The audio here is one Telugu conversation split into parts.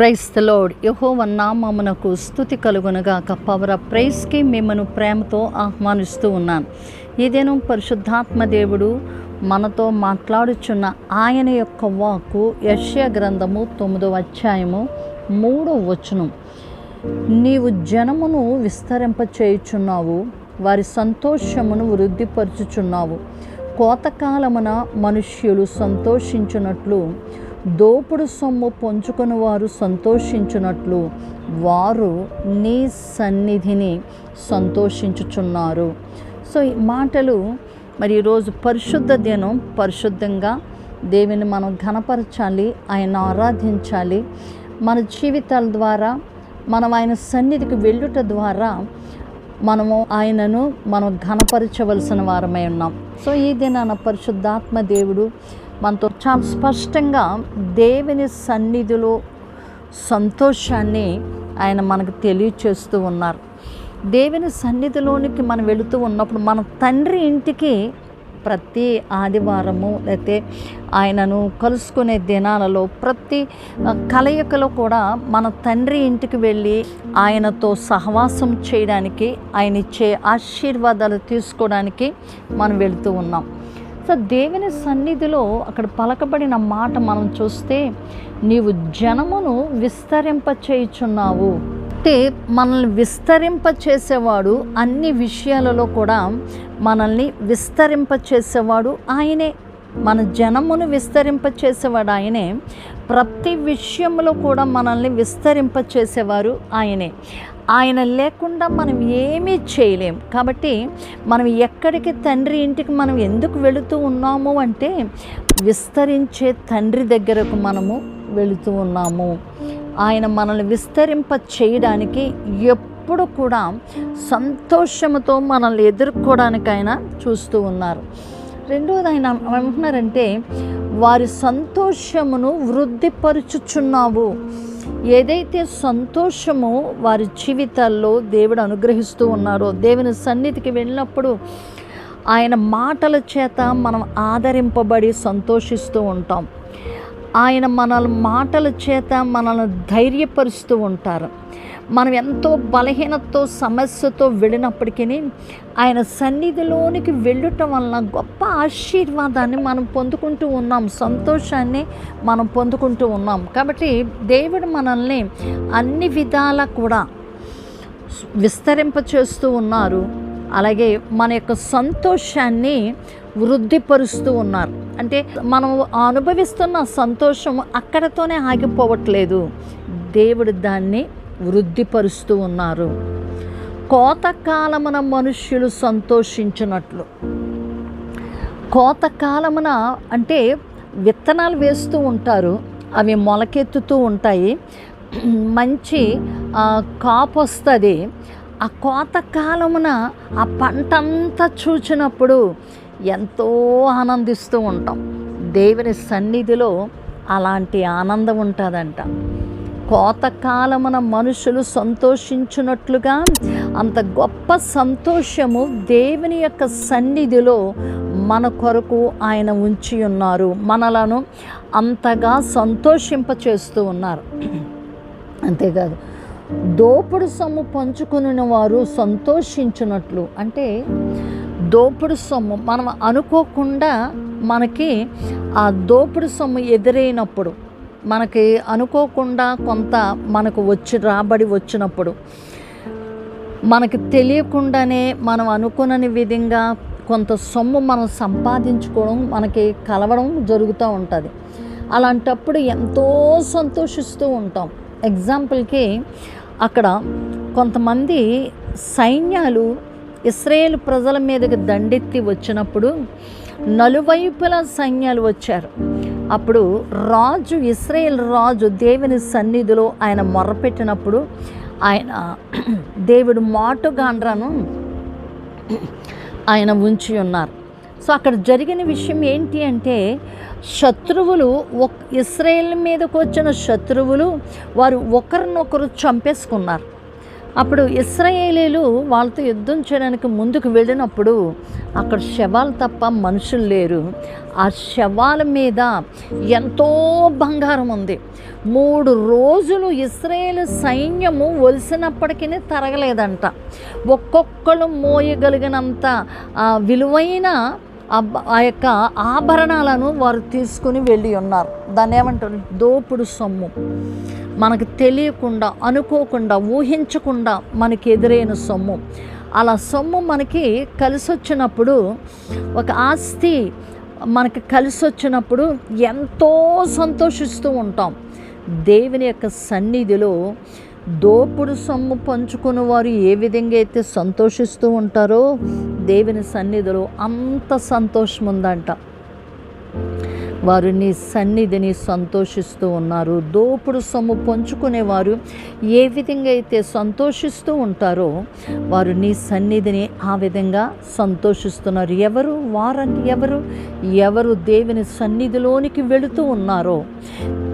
క్రైస్తలోడ్ యహోవన్నామమునకు స్థుతి కలుగునగాక. పవర్ ఆఫ్ ప్రైస్కి మిమ్మను ప్రేమతో ఆహ్వానిస్తూ ఉన్నాను. ఏదేనో పరిశుద్ధాత్మ దేవుడు మనతో మాట్లాడుచున్న ఆయన యొక్క వాక్కు యశ్య గ్రంథము తొమ్మిదో అధ్యాయము మూడో వచనం. నీవు జనమును విస్తరింపచేయుచున్నావు వారి సంతోషమును వృద్ధిపరుచుచున్నావు. కోతకాలమున మనుష్యులు సంతోషించున్నట్లు దోపుడు సొమ్ము పొంచుకొని వారు సంతోషించున్నట్లు వారు నీ సన్నిధిని సంతోషించుచున్నారు. సో ఈ మాటలు మరి ఈరోజు పరిశుద్ధ దినం పరిశుద్ధంగా దేవుని మనం ఘనపరచాలి ఆయన ఆరాధించాలి. మన జీవితాల ద్వారా మనం ఆయన సన్నిధికి వెళ్ళుట ద్వారా మనము ఆయనను మనం ఘనపరచవలసిన వారమై ఉన్నాం. సో ఈ దినాన పరిశుద్ధాత్మ దేవుడు మనతో చాలా స్పష్టంగా దేవుని సన్నిధిలో సంతోషాన్ని ఆయన మనకు తెలియచేస్తూ ఉన్నారు. దేవుని సన్నిధిలోనికి మనం వెళుతూ ఉన్నప్పుడు మన తండ్రి ఇంటికి ప్రతి ఆదివారము లేకపోతే ఆయనను కలుసుకునే దినాలలో ప్రతి కలయికలో కూడా మన తండ్రి ఇంటికి వెళ్ళి ఆయనతో సహవాసం చేయడానికి ఆయన ఇచ్చే ఆశీర్వాదాలు తీసుకోవడానికి మనం వెళుతూ ఉన్నాం. సో దేవుని సన్నిధిలో అక్కడ పలకబడిన మాట మనం చూస్తే నీవు జనమును విస్తరింప చేయుచున్నావు. అంటే మనల్ని విస్తరింప చేసేవాడు అన్ని విషయాలలో కూడా మనల్ని విస్తరింప చేసేవాడు ఆయనే. మన జనమును విస్తరింప చేసేవాడు ఆయనే. ప్రతి విషయంలో కూడా మనల్ని విస్తరింప చేసేవారు ఆయనే. ఆయన లేకుండా మనం ఏమీ చేయలేం. కాబట్టి మనం ఎక్కడికి తండ్రి ఇంటికి మనం ఎందుకు వెళుతూ ఉన్నాము అంటే విస్తరించే తండ్రి దగ్గరకు మనము వెళుతూ ఉన్నాము. ఆయన మనల్ని విస్తరింప చేయడానికి ఎప్పుడు కూడా సంతోషముతో మనల్ని ఎదుర్కోవడానికి ఆయన చూస్తూ ఉన్నారు. రెండోది ఆయన ఏమంటున్నారంటే వారి సంతోషమును వృద్ధిపరుచుచున్నావు. ఏదైతే సంతోషము వారి జీవితాల్లో దేవుడు అనుగ్రహిస్తూ ఉన్నారో దేవుని సన్నిధికి వెళ్ళినప్పుడు ఆయన మాటల చేత మనం ఆదరింపబడి సంతోషిస్తూ ఉంటాం. ఆయన మన మాటల చేత మనల్ని ధైర్యపరుస్తూ ఉంటారు. మనం ఎంతో బలహీనతతో సమస్యతో వెళ్ళినప్పటికీ ఆయన సన్నిధిలోనికి వెళ్ళటం వలన గొప్ప ఆశీర్వాదాన్ని మనం పొందుకుంటూ ఉన్నాం. సంతోషాన్ని మనం పొందుకుంటూ ఉన్నాం. కాబట్టి దేవుడు మనల్ని అన్ని విధాలా కూడా విస్తరింపచేస్తూ ఉన్నారు. అలాగే మన యొక్క సంతోషాన్ని వృద్ధిపరుస్తూ ఉన్నారు. అంటే మనం అనుభవిస్తున్న సంతోషం అక్కడతోనే ఆగిపోవట్లేదు. దేవుడు దాన్ని వృద్ధిపరుస్తూ ఉన్నారు. కోతకాలమున మనుష్యులు సంతోషించినట్లు. కోతకాలమున అంటే విత్తనాలు వేస్తూ ఉంటారు. అవి మొలకెత్తుతూ ఉంటాయి. మంచి కాపు వస్తుంది. ఆ కోత కాలమున ఆ పంట అంతా చూచినప్పుడు ఎంతో ఆనందిస్తూ ఉంటాం. దేవుని సన్నిధిలో అలాంటి ఆనందం ఉంటుందంట. కోతకాలమున మనుషులు సంతోషించున్నట్లుగా అంత గొప్ప సంతోషము దేవుని యొక్క సన్నిధిలో మన కొరకు ఆయన ఉంచి ఉన్నారు. మనలను అంతగా సంతోషింప చేస్తూ ఉన్నారు. అంతేకాదు దోపుడు సొమ్ము పంచుకుని వారు సంతోషించినట్లు. అంటే దోపుడు సొమ్ము మనం అనుకోకుండా మనకి ఆ దోపుడు సొమ్ము ఎదురైనప్పుడు మనకి అనుకోకుండా కొంత మనకు వచ్చి రాబడి వచ్చినప్పుడు మనకి తెలియకుండానే మనం అనుకునని విధంగా కొంత సొమ్ము మనం సంపాదించుకోవడం మనకి కలవడం జరుగుతూ ఉంటుంది. అలాంటప్పుడు ఎంతో సంతోషిస్తూ ఉంటాం. ఎగ్జాంపుల్కి అక్కడ కొంతమంది సైన్యాలు ఇస్రాయేల్ ప్రజల మీదకి దండెత్తి వచ్చినప్పుడు నలువైపుల సైన్యాలు వచ్చారు. అప్పుడు రాజు ఇస్రాయేల్ రాజు దేవుని సన్నిధిలో ఆయన మొరపెట్టినప్పుడు ఆయన దేవుడు మాటుగాండ్రను ఆయన ఉంచి ఉన్నారు. సో అక్కడ జరిగిన విషయం ఏంటి అంటే శత్రువులు ఒక్ ఇస్రాయేల్ మీదకు వచ్చిన శత్రువులు వారు ఒకరినొకరు చంపేసుకున్నారు. అప్పుడు ఇస్రాయేలీలు వాళ్ళతో యుద్ధం చేయడానికి ముందుకు వెళ్ళినప్పుడు అక్కడ శవాలు తప్ప మనుషులు లేరు. ఆ శవాల మీద ఎంతో బంగారం ఉంది. మూడు రోజులు ఇస్రాయేల్ సైన్యము ఒలిసినప్పటికీ తరగలేదంట. ఒక్కొక్కరు మోయగలిగినంత ఆ, విలువైన ఆ ఆ యొక్క ఆభరణాలను వారు తీసుకుని వెళ్ళి ఉన్నారు. దాన్ని ఏమంటారు? దోపుడు సొమ్ము. మనకు తెలియకుండా అనుకోకుండా ఊహించకుండా మనకి ఎదురైన సొమ్ము. అలా సొమ్ము మనకి కలిసి వచ్చినప్పుడు ఒక ఆస్తి మనకి కలిసి వచ్చినప్పుడు ఎంతో సంతోషిస్తూ ఉంటాం. దేవుని యొక్క సన్నిధిలో దోపుడు సొమ్ము పంచుకున్న వారు ఏ విధంగా అయితే సంతోషిస్తూ ఉంటారో దేవుని సన్నిధిలో అంత సంతోషం ఉందంట. వారు నీ సన్నిధిని సంతోషిస్తూ ఉన్నారు. దోపుడు సొమ్ము పంచుకునేవారు ఏ విధంగా అయితే సంతోషిస్తూ ఉంటారో వారు నీ సన్నిధిని ఆ విధంగా సంతోషిస్తున్నారు. ఎవరు? వారంటే ఎవరు? ఎవరు దేవుని సన్నిధిలోనికి వెళుతూ ఉన్నారో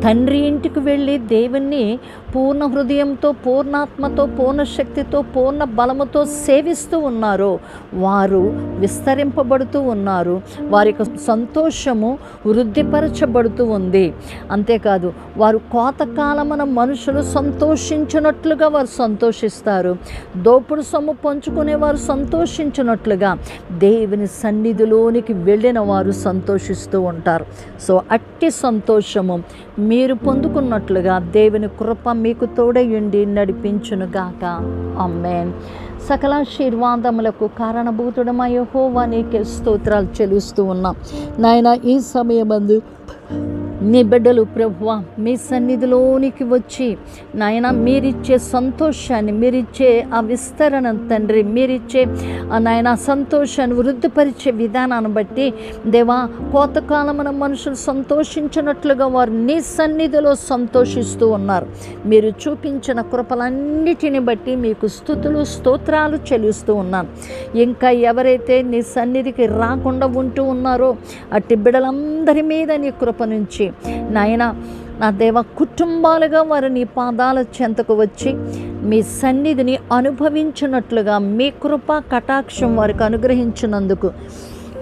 తండ్రి ఇంటికి వెళ్ళి దేవుణ్ణి పూర్ణ హృదయంతో పూర్ణాత్మతో పూర్ణ శక్తితో పూర్ణ బలముతో సేవిస్తూ ఉన్నారో. వారు విస్తరింపబడుతూ ఉన్నారు. వారి యొక్క సంతోషము వృద్ధిపరచబడుతూ ఉంది. అంతేకాదు వారు కోతకాలమున మనుషులు సంతోషించినట్లుగా వారు సంతోషిస్తారు. దోపుడు సొమ్ము పంచుకునే వారు సంతోషించినట్లుగా దేవుని సన్నిధిలోనికి వెళ్ళిన వారు సంతోషిస్తూ ఉంటారు. సో అట్టి సంతోషము మీరు పొందుకున్నట్లుగా దేవుని కృప మీకు తోడయుండి నడిపించునుగాక అమ్మేన్ సకలాశీర్వాదములకు కారణభూతుడమయ్యో హోవా నీకే స్తోత్రాలు చెలుస్తూ ఉన్నాం. నాయన ఈ సమయమందు నీ బిడ్డలు ప్రభువ మీ సన్నిధిలోనికి వచ్చి నాయన మీరిచ్చే సంతోషాన్ని మీరిచ్చే ఆ విస్తరణ తండ్రి మీరిచ్చే ఆ నాయన సంతోషాన్ని వృద్ధిపరిచే విధానాన్ని బట్టి దేవా కోతకాలమున మనుషులు సంతోషించినట్లుగా వారు నీ సన్నిధిలో సంతోషిస్తూ ఉన్నారు. మీరు చూపించిన కృపలన్నిటిని బట్టి మీకు స్థుతులు స్తోత్రాలు చెల్లిస్తూ ఉన్నాను. ఇంకా ఎవరైతే నీ సన్నిధికి రాకుండా ఉంటూ ఉన్నారో అట్టి బిడ్డలందరి మీద నీ కృప నుంచి నాయన నా దేవ కుటుంబాలుగా వారు నీ పాదాల చెంతకు వచ్చి మీ సన్నిధిని అనుభవించినట్లుగా మీ కృప కటాక్షం వారికి అనుగ్రహించినందుకు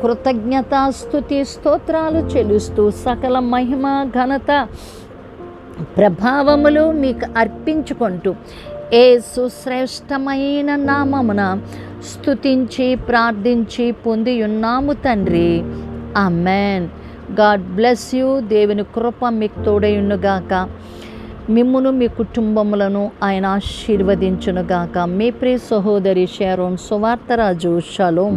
కృతజ్ఞతాస్తుతి స్తోత్రాలు చెల్లిస్తూ సకల మహిమ ఘనత ప్రభావములు మీకు అర్పించుకుంటూ ఏ సుశ్రేష్టమైన నామమున స్థుతించి ప్రార్థించి పొంది ఉన్నాము తండ్రి. అమెన్ గాడ్ బ్లెస్ యూ దేవుని కృప మీకు తోడయునుగాక మిమ్మును మీ కుటుంబములను ఆయన ఆశీర్వదించునుగాక మీ ప్రియ సహోదరి షారోన్ సువార్తరాజు షలోం.